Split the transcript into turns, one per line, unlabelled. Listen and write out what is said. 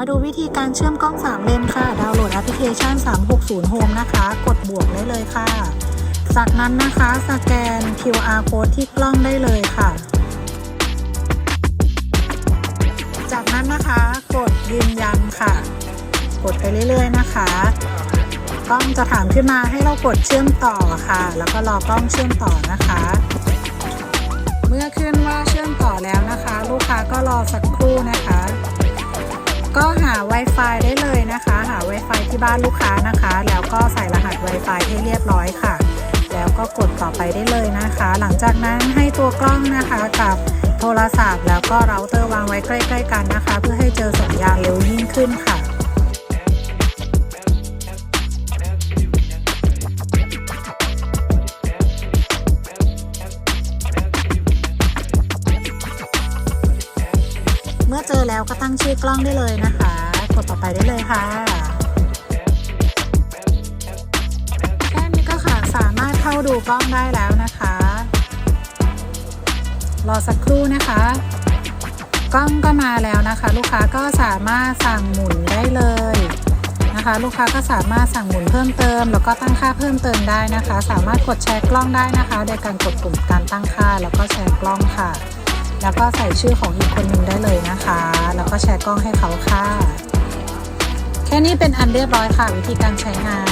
มาดูวิธีการเชื่อมกล้อง 3 เลนค่ะ ดาวน์โหลดแอปพลิเคชัน 360 Home นะคะ กดบวกได้เลยค่ะ จากนั้นนะคะสแกน QR code ที่กล้องได้เลยค่ะ จากนั้นนะคะกดยืนยันค่ะ กดไปเรื่อยๆนะคะกล้องจะถามขึ้นมาให้เรากดเชื่อมต่อค่ะ แล้วก็รอกล้องเชื่อมต่อนะคะ เมื่อขึ้นว่าเชื่อมต่อแล้วนะคะ ลูกค้าก็รอสักครู่นะคะ ก็หา Wi-Fi ได้เลยนะคะ หา Wi-Fi ที่บ้านลูกค้านะคะ แล้วก็ใส่รหัส Wi-Fi ให้เรียบร้อยค่ะ แล้วก็กดต่อไปได้เลยนะคะ หลังจากนั้นให้ตัวกล้องนะคะกับโทรศัพท์ แล้วก็เราเตอร์วางไว้ใกล้ ๆ กันนะคะ เพื่อให้เจอสัญญาณเร็วยิ่งขึ้นค่ะ มื่อเจอแล้วก็ตั้งชื่อกล้องได้เลยนะคะ กดต่อไปได้เลยค่ะแค่นี้ก็ค่ะสามารถเข้าดูกล้องได้แล้วนะคะ รอสักครู่นะคะ กล้องก็มาแล้วนะคะ ลูกค้าก็สามารถสั่งหมุนได้เลยนะคะ ลูกค้าก็สามารถสั่งหมุนเพิ่มเติม แล้วก็ตั้งค่าเพิ่มเติมได้นะคะ สามารถกดแชร์กล้องได้นะคะ โดยการกดปุ่มการตั้งค่าแล้วก็แชร์กล้องค่ะ แล้วก็ใส่ชื่อของอีกคนหนึ่งได้เลยนะคะ แล้วก็แชร์กล้องให้เขาค่ะ แค่นี้เป็นอันเรียบร้อยค่ะ วิธีการใช้งาน